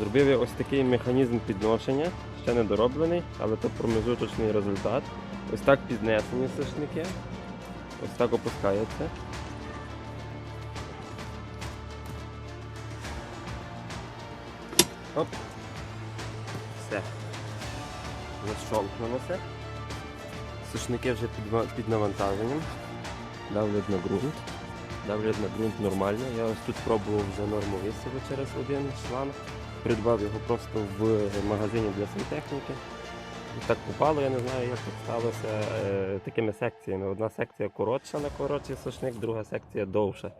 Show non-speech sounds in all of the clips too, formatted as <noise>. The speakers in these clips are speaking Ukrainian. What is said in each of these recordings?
Зробив я ось такий механізм підношення, ще не дороблений, але це промежуточний результат. Ось так піднесені сушники. Ось так опускається. Оп. Все. Защолкнулося. Сушники вже під, під навантаженням. Давлять на ґрунт. Давлять на ґрунт нормально. Я ось тут пробував вже норму висіву через один шланг. Придбав його просто в магазині для сантехніки. Так попало, я не знаю, як так сталося е, такими секціями. Одна секція коротша на коротший сушник, друга секція довша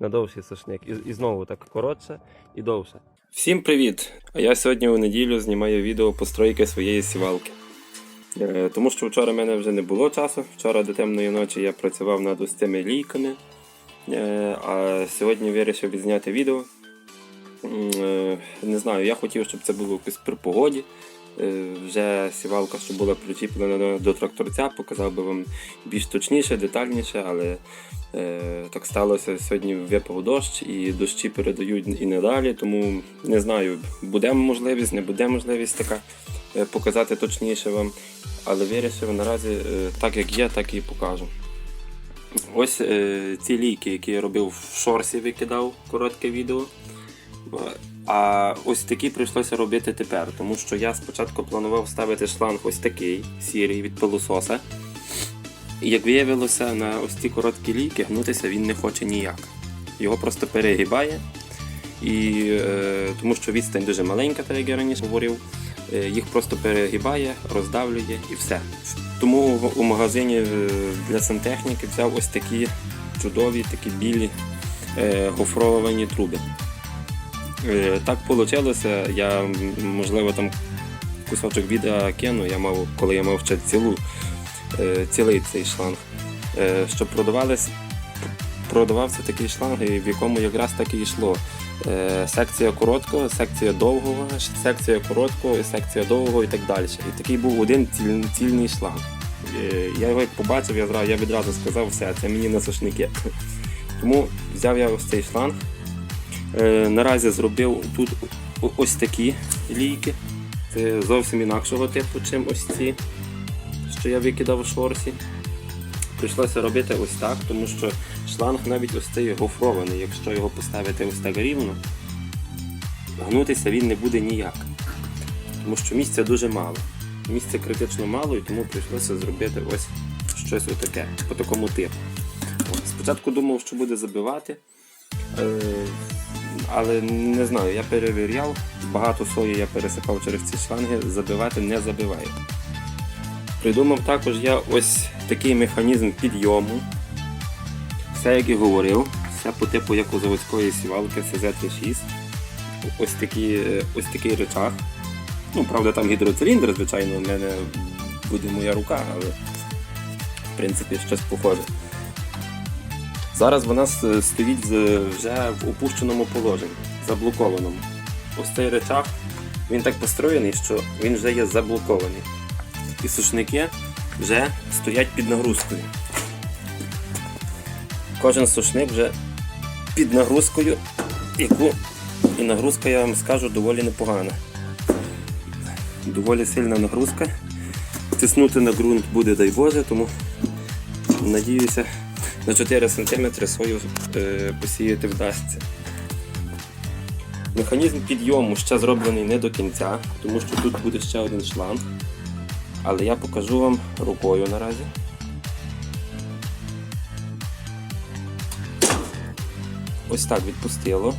на довший сушник. І, і знову так коротше і довше. Всім привіт! А я сьогодні у неділю знімаю відео постройки своєї сівалки. Е, Тому що вчора в мене вже не було часу. Вчора до темної ночі я працював над ось цими лійками. Е, А сьогодні вирішив відзняти відео. Е, Не знаю, я хотів, щоб це було якось при погоді. Е, Вже сівалка, що була причіплена до тракторця, показав би вам більш точніше, детальніше, але е, так сталося. Сьогодні випав дощ і дощі передають і надалі, тому не знаю, буде можливість, не буде можливість така показати точніше вам. Але вирішив наразі так як є, так і покажу. Ось ці лійки, які я робив в шорсі, викидав коротке відео. А ось такі прийшлося робити тепер, тому що я спочатку планував ставити шланг ось такий, сірий від пилососа. І як виявилося, на ось ці короткі лійки гнутися він не хоче ніяк. Його просто перегибає. І, е, тому що відстань дуже маленька, так як я раніше говорив, е, їх просто перегибає, роздавлює і все. Тому в- у магазині е, для сантехніки взяв ось такі чудові, такі білі е, гофровані труби. Е, Так вийшло, я можливо там кусочок відео кину, я мав, коли я мав ще цілу, е, цілий цей шланг. Е, Щоб продавався такий шланг, в якому якраз так і йшло. Секція короткого, секція довгого, секція короткого, секція довгого і так далі. І такий був один ціль, цільний шланг. Я його як побачив, я відразу сказав, все, це мені на сушники. <laughs> Тому взяв я ось цей шланг. Е, наразі зробив тут ось такі лійки. Це зовсім інакшого типу, чим ось ці, що я викидав у шорсі. Прийшлося робити ось так, тому що шланг навіть ось цей гофрований. Якщо його поставити ось так рівно, гнутися він не буде ніяк. Тому що місця дуже мало. Місця критично мало, і тому прийшлося зробити ось щось отаке, по такому типу. Спочатку думав, що буде забивати. Але не знаю, я перевіряв, багато сої я пересипав через ці шланги, забивати не забиває. Придумав також я ось такий механізм підйому. Все як і говорив, все по типу як у заводської сівалки CZ6. Ось, такі, е, ось такий речах. Ну, правда, там гідроциліндр, звичайно, у мене буде моя рука, але в принципі щось похоже. Зараз вона стоїть вже в опущеному положенні, заблокованому. Ось цей речах, він так построєний, що він вже є заблокований. І сушники вже стоять під нагрузкою. Кожен сушник вже під нагрузкою, яку і нагрузка, я вам скажу, доволі непогана. Доволі сильна нагрузка. Тиснути на ґрунт буде, дай Боже, тому надіюся на 4 см свою е, посіяти вдасться. Механізм підйому ще зроблений не до кінця, тому що тут буде ще один шланг. Але я покажу вам рукою наразі. Ось так відпустило.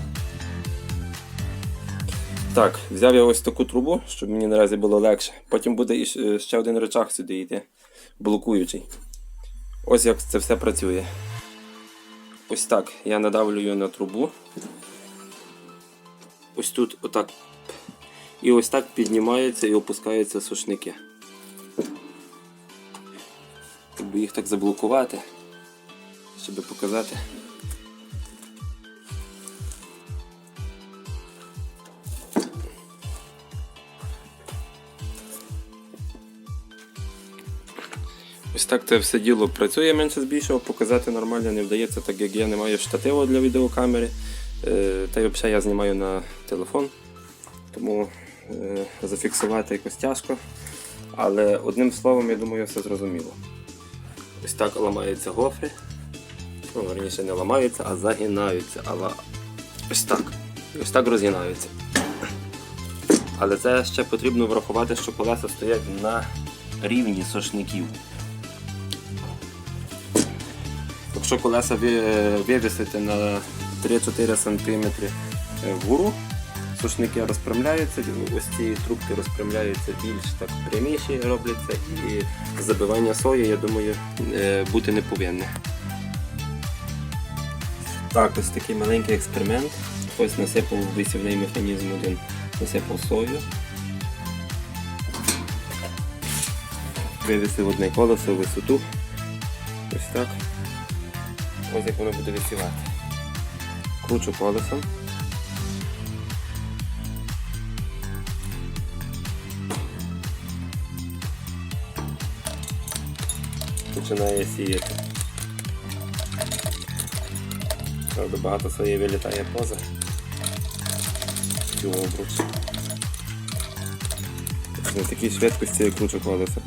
Так, взяв я ось таку трубу, щоб мені наразі було легше. Потім буде ще один речах сюди йти, блокуючий. Ось як це все працює. Ось так я надавлюю на трубу. Ось тут отак. І ось так піднімаються і опускаються сушники. Щоб їх так заблокувати, щоб показати. Ось так це все діло працює менше збільшого, показати нормально не вдається, так як я не маю штативу для відеокамери. Е, Та й взагалі я знімаю на телефон. тому е, зафіксувати якось тяжко. Але одним словом, я думаю, все зрозуміло. Ось так ламаються гофри. Ну, верніше не ламаються, а загинаються. Але ось так. Ось так розгинаються. Але це ще потрібно врахувати, що колеса стоять на рівні сошників. Якщо колеса вивісити на 3-4 см вгору, сушники розпрямляються, ось ці трубки розпрямляються більш так пряміші робляться і забивання сої, я думаю, е, бути не повинне. Так, ось такий маленький експеримент. Ось насипав висівний механізм один, насипав сою. Вивісив одне колесо в висоту. Ось так. Ось як воно буде висівати. Кручу колесом. Починає сіяти. Правда, багато своєї вилітає поза. Цю обруч. На такій швидкості кручу колесо.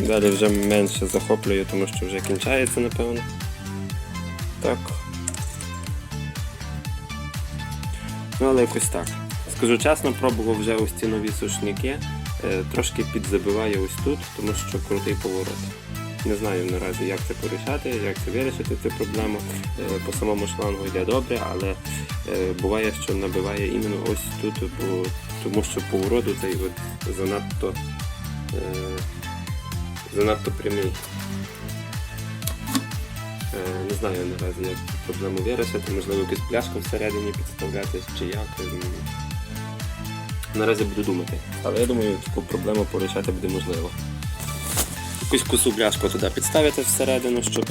Далі вже менше захоплюю, тому що вже кінчається, напевно. Так. Ну, але якось так. Скажу чесно, пробував вже ось ці нові сушники. Е, Трошки підзабиває ось тут, тому що крутий поворот. Не знаю наразі, як це порішати, як це вирішити цю проблему. Е, По самому шлангу йде добре, але е, буває, що набиває іменно ось тут, тому що поворот цей от занадто, занадто прямий. Е, Не знаю наразі, як цю проблему вирішити, можливо, якусь пляшку всередині підставляти чи як. Наразі буду думати. Але я думаю, таку проблему порішати буде можливо. Якусь косу пляшку туди підставити всередину, щоб.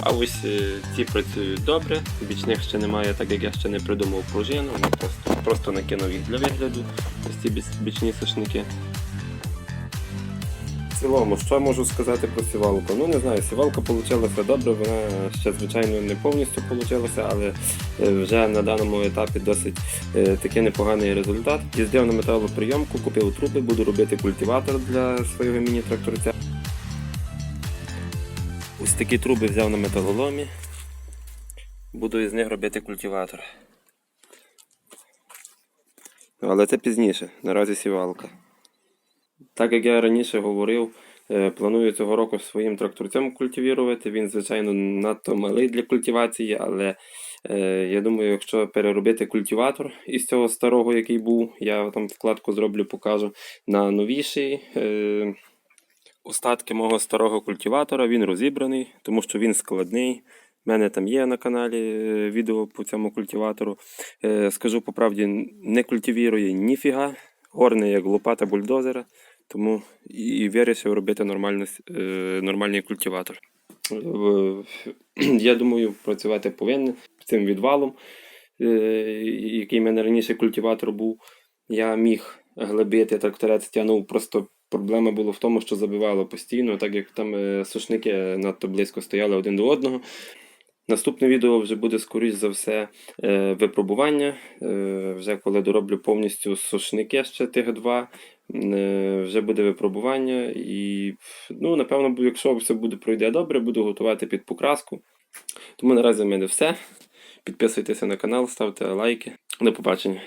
А ось е, ці працюють добре, бічних ще немає, так як я ще не придумав пружину, просто, просто накинув їх для вигляду, ось ці бічні сушники. Цілому, що можу сказати про сівалку? Ну не знаю, сівалка вийшла добре, вона ще звичайно не повністю вийшла, але е, вже на даному етапі досить е, такий непоганий результат. Їздив на металоприйомку, купив труби, буду робити культиватор для свого міні-тракторця. Ось такі труби взяв на металоломі. Буду із них робити культиватор. Але це пізніше, наразі сівалка. Так як я раніше говорив, е, планую цього року своїм тракторцем культивірувати. Він, звичайно, надто малий для культивації, але е, я думаю, якщо переробити культиватор із цього старого, який був, я там вкладку зроблю, покажу на новіший. Е, остатки мого старого культиватора, він розібраний, тому що він складний. У мене там є на каналі відео по цьому культиватору. Скажу по правді, не культивірує ніфіга. Горне як лопата бульдозера, тому і вирішив робити нормально, е, нормальний культиватор. <clears throat> Я думаю, працювати повинен цим відвалом, е, який в мене раніше культиватор був. Я міг глибити, тракторець тягнув, просто проблема була в тому, що забивало постійно, так як там е, сушники надто близько стояли один до одного. Наступне відео вже буде, скоріш за все, випробування. Вже коли дороблю повністю сушники ще тих два, вже буде випробування. І, ну, напевно, якщо все буде пройде добре, буду готувати під покраску. Тому наразі в мене все. Підписуйтеся на канал, ставте лайки. До побачення.